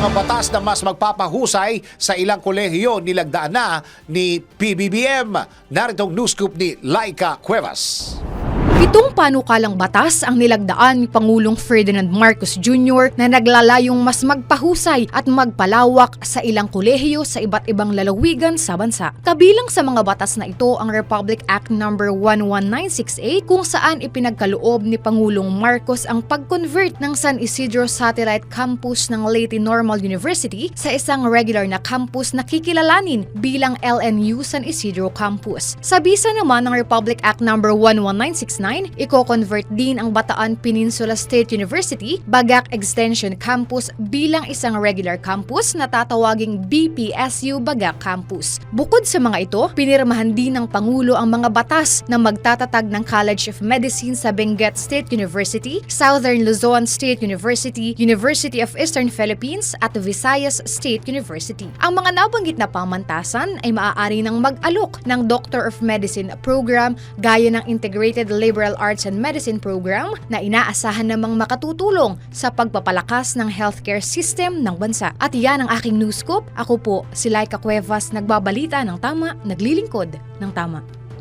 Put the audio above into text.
mga batas na mas magpapahusay sa ilang kolehiyo nilagdaan na ni PBBM. Naritong news scoop ni Laika Cuevas. Pitong panukalang batas ang nilagdaan ni Pangulong Ferdinand Marcos Jr. na naglalayong mas magpahusay at magpalawak sa ilang kolehiyo sa iba't ibang lalawigan sa bansa. Kabilang sa mga batas na ito ang Republic Act No. 11968 kung saan ipinagkaloob ni Pangulong Marcos ang pag-convert ng San Isidro Satellite Campus ng Leyte Normal University sa isang regular na campus na kikilalanin bilang LNU San Isidro Campus. Sa bisa naman ng Republic Act No. 11969, iko-convert din ang Bataan Peninsula State University, Bagak Extension Campus bilang isang regular campus na tatawaging BPSU Bagak Campus. Bukod sa mga ito, pinirmahan din ng Pangulo ang mga batas na magtatatag ng College of Medicine sa Benguet State University, Southern Luzon State University, University of Eastern Philippines at Visayas State University. Ang mga nabanggit na pamantasan ay maaari ng mag-alok ng Doctor of Medicine program gaya ng Integrated Liberal Arts and Medicine program na inaasahan namang makatutulong sa pagpapalakas ng healthcare system ng bansa. At yan ang aking news scoop. Ako po si Laika Cuevas, nagbabalita ng tama, naglilingkod ng tama.